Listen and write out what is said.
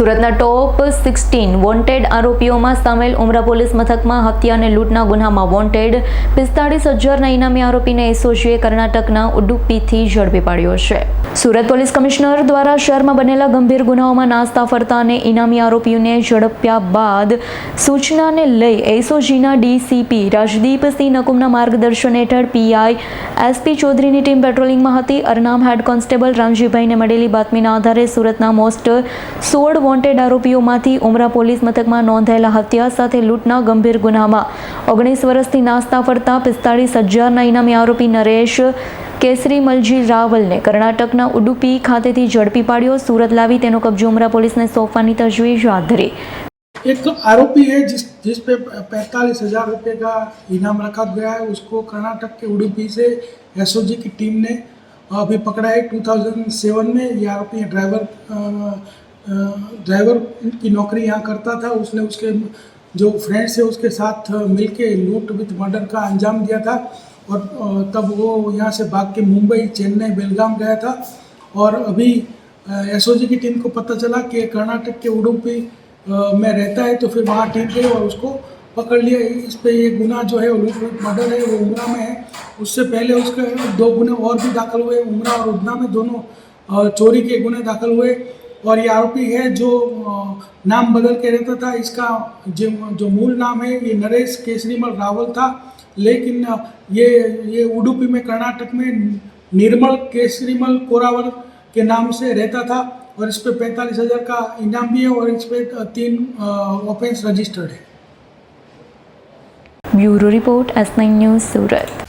સુરતના ટોપ sixteen wanted આરોપીઓમાં સામેલ ઉમરા police મથકમાં હત્યા અને લૂંટના ગુનામાં વોન્ટેડ પિસ્તાળીસ હજારના ઇનામી આરોપીને એસઓજીએ કર્ણાટકના ઉડુપીથી ઝડપી પાડ્યો છે સુરત પોલીસ કમિશનર દ્વારા શહેરમાં બનેલા ગંભીર ગુનાઓમાં નાસ્તા ફરતા અને ઇનામી આરોપીઓને ઝડપ્યા બાદ સૂચનાને લઈ એસઓજીના ડીસીપી રાજદીપસિંહ નકુમના માર્ગદર્શન હેઠળ પીઆઈ એસપી ચૌધરીની ટીમ પેટ્રોલિંગમાં હતી અરનામ હેડ કોન્સ્ટેબલ રામજીભાઈને મળેલી બાતમીના આધારે સુરતના મોસ્ટ સોળ વોન્ટેડ આરોપીઓમાંથી ઉમરા પોલીસ મથકમાં નોંધાયેલા હત્યા સાથે લૂંટના ગંભીર ગુનામાં ઓગણીસ વર્ષથી નાસ્તા ફરતા પિસ્તાળીસ હજારના ઇનામી આરોપી નરેશ કેસરી મલજી રાવલને કર્ણાટકના ઉડુપી ખાતેથી ઝડપી પાડ્યો સુરત લાવી તેનો કબજો ઉમરા પોલીસને સોંપવાની તજવીજ હાથ ધરી एक आरोपी है जिस जिस पे पैंतालीस हज़ार रुपये का इनाम रखा गया है उसको कर्नाटक के उडुपी से एसओजी की टीम ने अभी पकड़ा है 2007 में ये आरोपी ड्राइवर ड्राइवर की नौकरी यहाँ करता था उसने उसके जो फ्रेंड्स है उसके साथ मिलके लूट विथ मर्डर का अंजाम दिया था और तब वो यहाँ से भाग के मुंबई चेन्नई बेलगाम गया था और अभी एस की टीम को पता चला कि कर्नाटक के उडुपी में रहता है तो फिर वहाँ टीम गई और उसको पकड़ लिया इस पे ये गुना जो है लूट विथ मर्डर है वो उमरा में है उससे पहले उसके दो गुने और भी दाखिल हुए उमरा और उदना में दोनों चोरी के गुने दाखिल हुए और ये आरोपी है जो नाम बदल के रहता था इसका जो जो मूल नाम है ये नरेश केसरीमल रावल था लेकिन ये ये उडुपी में कर्नाटक में निर्मल केसरीमल कोरावर के नाम से रहता था और इस पर पैंतालीस हज़ार का इनाम भी है और इस पर तीन ऑफेंस रजिस्टर्ड है ब्यूरो रिपोर्ट एस न्यूज़ सूरत